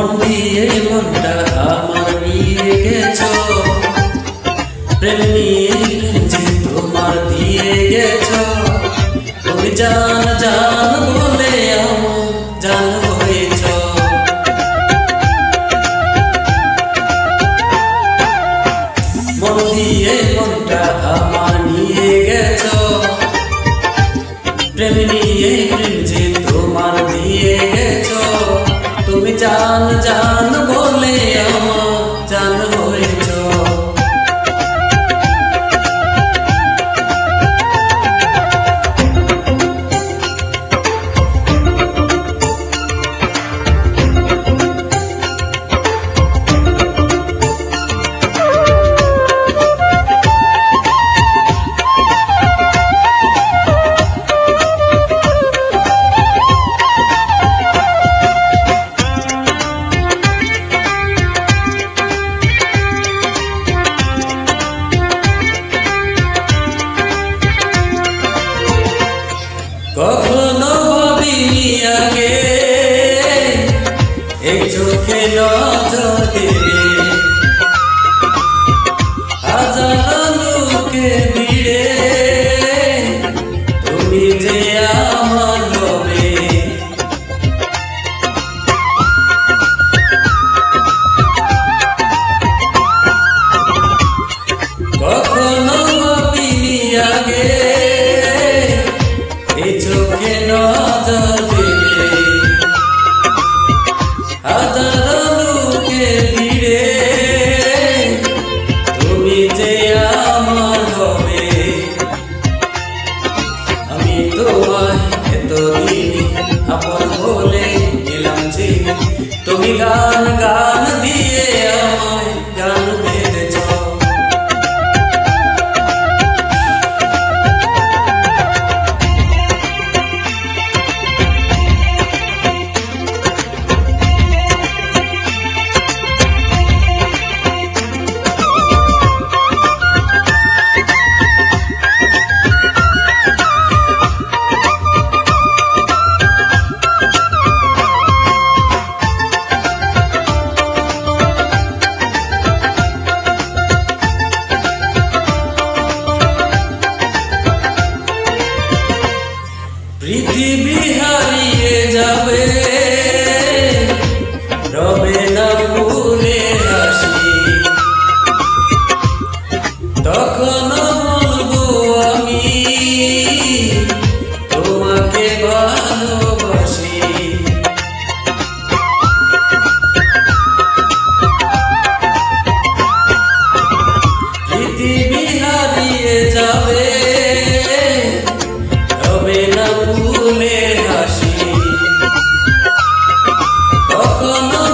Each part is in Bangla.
মন দিয়ে মনটা আমার নিয়ে গেছ। প্রেম নিয়ে যে তোমার দিয়ে গেছ। তুমি জান জান বলে আমার জান হয়েছ। মন দিয়ে মনটা আমার নিয়ে গেছ। প্রেম নিয়ে প্রেম যে তোমার দিয়ে গেছ কখনো ভাবিনি আগে। এই চোখে নজর হাজার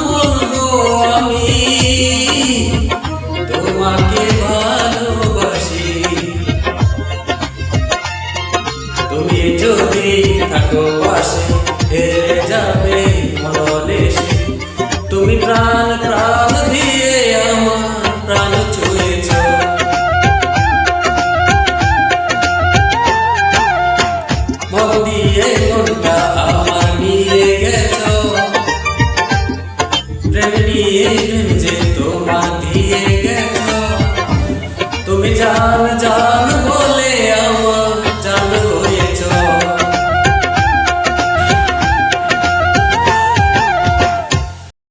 বলব আমি তোমাকে ভালোবাসি। তুমি যদি থাকো পাশে yeah.